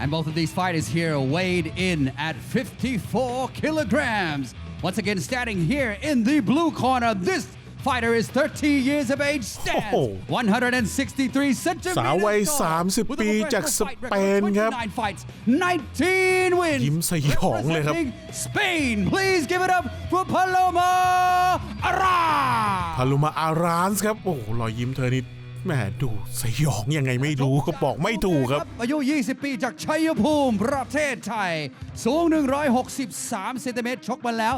And both of these fighters here weighed in at 54 kilograms. Once again, standing here in the blue corner, this fighter is 30 years of age, stands โอ้โห 163 centimeters สาววัย tall, 30 with a ปีจาก professional ส fight เป record น of ครับ 29 fights, 19 wins. ยิ้มสยองเลยครับ Representing Spain, please give it up for Paloma Ara. พาลุมาอารานส์ครับ โอ้โหรอยยิ้มเธอนี่ แหมดูสยองยังไงไม่รู้ก็บอกไม่ถูกครับ อายุ 20 ปีจากชัยภูมิ ประเทศไทย สูง 163เซนติเมตรชกมาแล้ว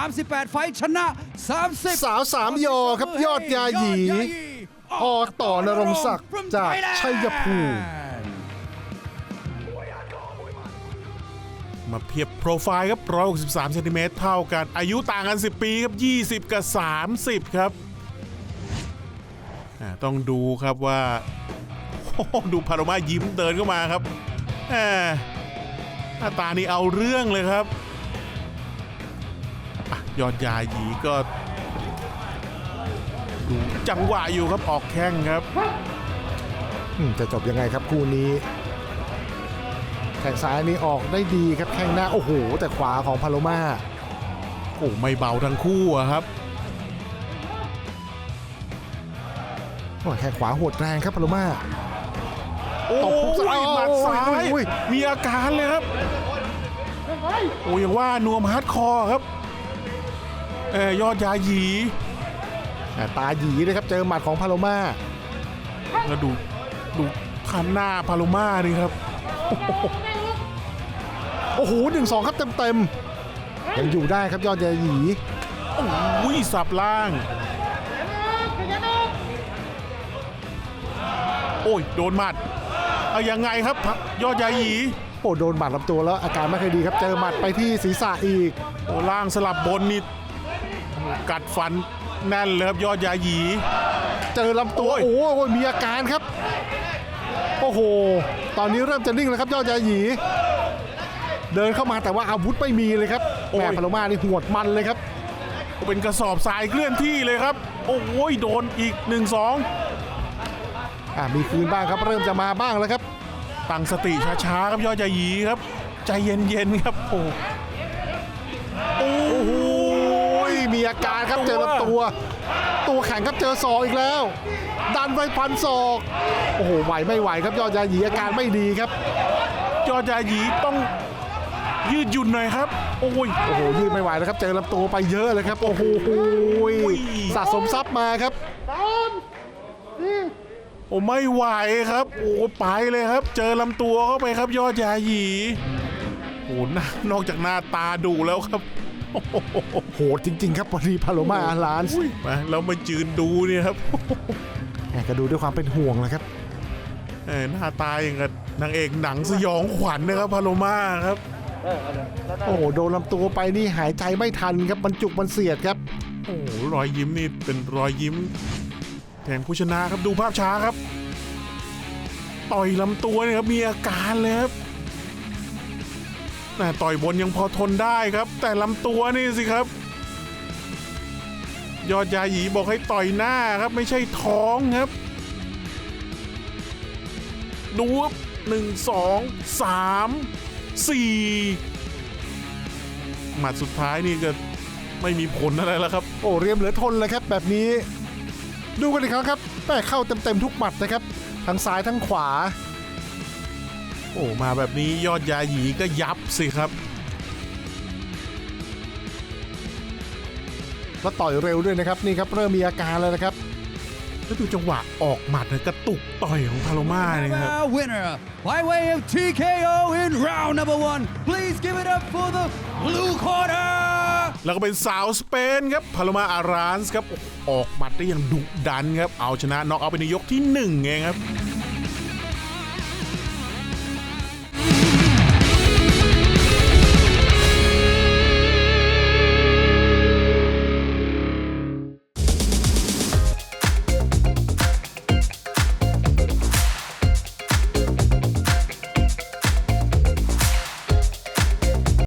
38 ไฟท์ชนะ 30 สาวสามยอครับยอดยาหยีอต่อนรงค์ศักดิ์จากชัยภูมิ มาเพียบโปรไฟล์ครับ 163เซนติเมตรเท่ากัน อายุต่างกัน 10 ปีครับ 20 กับ 30 ครับอ่า ต้องดูครับว่าโอ้โหดูพาโรมายิ้มเดินเข้ามาครับแหมหน้าตานี่เอาเรื่องเลยครับอะยอดยาหยีก็ดูจังหวะอยู่ครับออกแข้งครับอืมจะจบยังไงครับคู่นี้แข่งซ้ายนี่ออกได้ดีครับแข้งหน้าโอ้โหแต่ขวาของพาโลมาโอ้ไม่เบาทั้งคู่อะครับ โอ้แข้งขวาโหดแรงครับพาโลมาโอ้ตบปุ๊บยอ้าวหมัดซ้าโอ้ยยโอ้ยมีอาการเลยครับ โอ้ยังว่านวมฮาร์ดคอร์ครับเออยอดยาหยีอ่าตาหยีเลยครับเจอหมัดของพาโลมาแล้วดูดูคันหน้าพาโลมาดิครับ โอ้โหหนึ่งสองครับเต็มเต็มๆยังอยู่ได้ครับยอดยาหยีอุ้ยสับล่าง โอ้ยโดนหมัดเอายังไงครับยอดยาหยีโอ้โดนหมัดลำตัวแล้วอาการไม่ค่อยดีครับเจอหมัดไปที่ศีรษะอีกโอ้ล่างสลับบนนี่กัดฟันแน่นเลยครับยอดยาหยี เจอลำตัวโอ้โอ้ยโหมีอาการครับโอ้โห ตอนนี้เริ่มจะนิ่งแล้วครับยอดยาหยี เดินเข้ามาแต่ว่าอาวุธไม่มีเลยครับแหม่พาโลมานี่หวดมันเลยครับ เป็นกระสอบทรายเคลื่อนที่เลยครับ โอ้ยโดนอีก 1 2 อ่ามีคืนบ้างครับเริ่มจะมาบ้างแล้วครับตั้งสติช้าๆครับยอดยาหยีครับ ใจเย็นๆครับโอ้โอ้โหโอ้ยมีอาการครับเจอลำตัว ตัวแข็งครับเจอศอกอีกแล้ว ดันไปพันศอกโอ้โหไหวไม่ไหวครับยอดยาหยีอาการไม่ดีครับ ยอดยาหยีต้องยืดหยุ่นหน่อยครับ โอ้ยโอ้โหยืดไม่ไหวแล้วครับเจอลำตัวไปเยอะเลยครับ โอ้โหสะสมทรัพย์มาครับ โอ้ไม่ไหวครับ โอ้ไปเลยครับ เจอลำตัวเข้าไปครับ ยอดยาหยีโอ้หน้านอกจากหน้าตาดุแล้วครับโอ้โหโหดจริง ๆ ครับพอดีพาโลมาอาลานส์มาแล้วมาจืนดูเนี่ยครับแหม่ก็ดูด้วยความเป็นห่วงนะครับ เออหน้าตาอย่างกับนางเอกหนังสยองขวัญนะครับพาโลมาครับ โอ้โหโดนลำตัวไปนี่หายใจไม่ทันครับมันจุกมันเสียดครับ โอ้โหรอยยิ้มนี่เป็นรอยยิ้ม แห่งผู้ชนะครับดูภาพช้าครับ ต่อยลำตัวเนี่ยครับมีอาการเลยครับแต่ต่อยบนยังพอทนได้ครับ แต่ลำตัวนี่สิครับ ยอดยาหยีบอกให้ต่อยหน้าครับไม่ใช่ท้องครับ ดูครับหนึ่งสองสามสี่หมัดสุดท้ายนี่ก็ไม่มีผลอะไรแล้วครับ โอ้เรียมเหลือทนเลยครับแบบนี้ ดูกันอีกครั้งครับแม่เข้าเต็มๆทุกหมัดนะครับ ทั้งซ้ายทั้งขวา โอ้มาแบบนี้ยอดยาหยีก็ยับสิครับ แล้วต่อยเร็วด้วยนะครับนี่ครับเริ่มมีอาการแล้วนะครับแล้วดูจังหวะออกหมัดนะกระตุกต่อยของพาโลมาเนี่ยครับ winner by way of TKO in round number one. Please give it up for the blue corner. แล้วก็เป็นสาวสเปนครับพาโลมาอารานส์ครับออกหมัดได้อย่างดุดันครับเอาชนะน็อกเอาไปในยกที่หนึ่งเองครับ